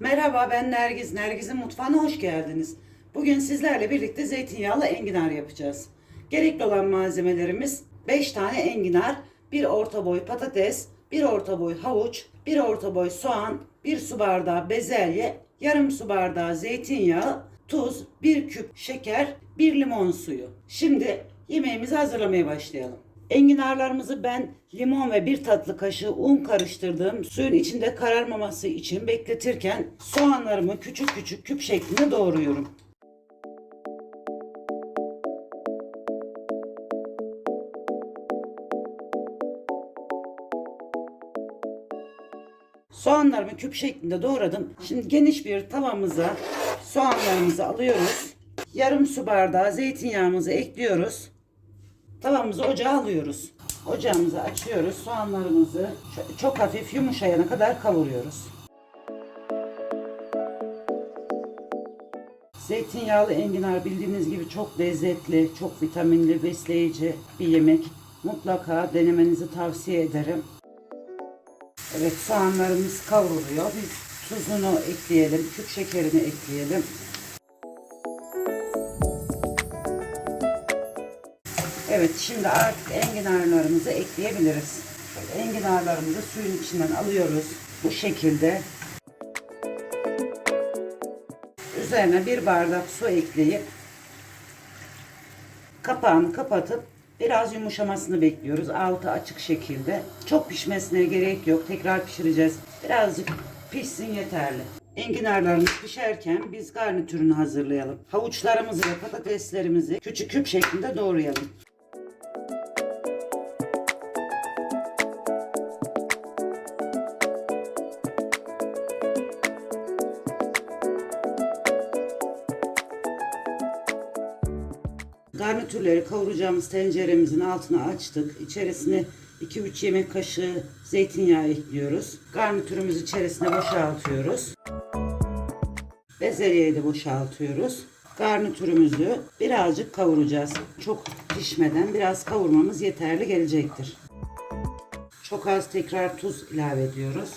Merhaba ben Nergiz. Nergiz'in mutfağına hoş geldiniz. Bugün sizlerle birlikte zeytinyağlı enginar yapacağız. Gerekli olan malzemelerimiz 5 tane enginar, 1 orta boy patates, 1 orta boy havuç, 1 orta boy soğan, 1 su bardağı bezelye, yarım su bardağı zeytinyağı, tuz, 1 küp şeker, 1 limon suyu. Şimdi yemeğimizi hazırlamaya başlayalım. Enginarlarımızı ben limon ve bir tatlı kaşığı un karıştırdığım suyun içinde kararmaması için bekletirken soğanlarımı küçük küçük küp şeklinde doğruyorum. Soğanlarımı küp şeklinde doğradım. Şimdi geniş bir tavamıza soğanlarımızı alıyoruz. Yarım su bardağı zeytinyağımızı ekliyoruz. Tavamızı ocağa alıyoruz. Ocağımızı açıyoruz. Soğanlarımızı çok hafif yumuşayana kadar kavuruyoruz. Zeytinyağlı enginar bildiğiniz gibi çok lezzetli, çok vitaminli, besleyici bir yemek. Mutlaka denemenizi tavsiye ederim. Evet soğanlarımız kavruluyor. Biz tuzunu ekleyelim, küp şekerini ekleyelim. Evet şimdi artık enginarlarımızı ekleyebiliriz. Şöyle enginarlarımızı suyun içinden alıyoruz. Bu şekilde. Üzerine bir bardak su ekleyip kapağını kapatıp biraz yumuşamasını bekliyoruz. Altı açık şekilde. Çok pişmesine gerek yok. Tekrar pişireceğiz. Birazcık pişsin yeterli. Enginarlarımız pişerken biz garnitürünü hazırlayalım. Havuçlarımızı ve patateslerimizi küçük küp şeklinde doğrayalım. Garnitürleri kavuracağımız tenceremizin altını açtık. İçerisine 2-3 yemek kaşığı zeytinyağı ekliyoruz. Garnitürümüzü içerisine boşaltıyoruz. Bezelyeyi de boşaltıyoruz. Garnitürümüzü birazcık kavuracağız. Çok pişmeden biraz kavurmamız yeterli gelecektir. Çok az tekrar tuz ilave ediyoruz.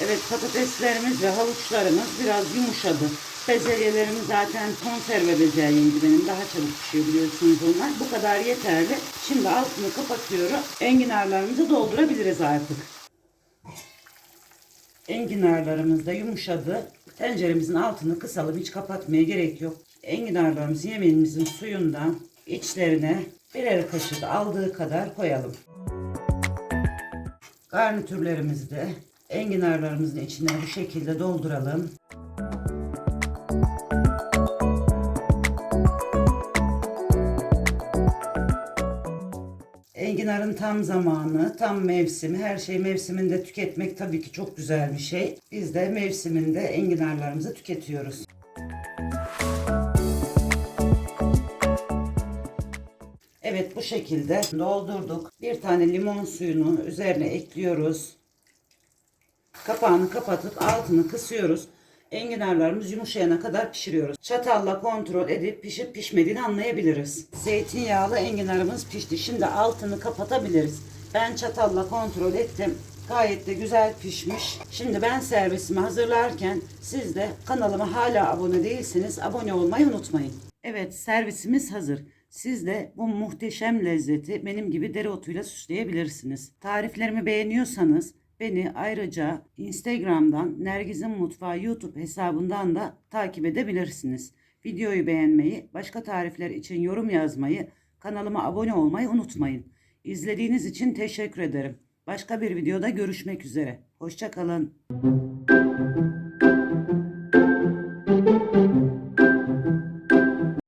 Evet patateslerimiz ve havuçlarımız biraz yumuşadı. Bezelyelerimiz zaten konserve bezelyeydi benim. Daha çabuk pişiyor biliyorsunuz onlar. Bu kadar yeterli. Şimdi altını kapatıyorum. Enginarlarımızı doldurabiliriz artık. Enginarlarımız da yumuşadı. Tenceremizin altını kısalım. Hiç kapatmaya gerek yok. Enginarlarımızı yemeğimizin suyundan içlerine birer kaşık aldığı kadar koyalım. Garnitürlerimizi de enginarlarımızın içine bu şekilde dolduralım. Enginarın tam zamanı, tam mevsimi, her şey mevsiminde tüketmek tabii ki çok güzel bir şey. Biz de mevsiminde enginarlarımızı tüketiyoruz. Evet bu şekilde doldurduk. Bir tane limon suyunu üzerine ekliyoruz. Kapağını kapatıp altını kısıyoruz. Enginarlarımız yumuşayana kadar pişiriyoruz. Çatalla kontrol edip pişip pişmediğini anlayabiliriz. Zeytinyağlı enginarımız pişti. Şimdi altını kapatabiliriz. Ben çatalla kontrol ettim. Gayet de güzel pişmiş. Şimdi ben servisimi hazırlarken siz de kanalıma hala abone değilseniz abone olmayı unutmayın. Evet servisimiz hazır. Siz de bu muhteşem lezzeti benim gibi dereotuyla süsleyebilirsiniz. Tariflerimi beğeniyorsanız beni ayrıca Instagram'dan Nergiz'in Mutfağı YouTube hesabından da takip edebilirsiniz. Videoyu beğenmeyi, başka tarifler için yorum yazmayı, kanalıma abone olmayı unutmayın. İzlediğiniz için teşekkür ederim. Başka bir videoda görüşmek üzere. Hoşçakalın.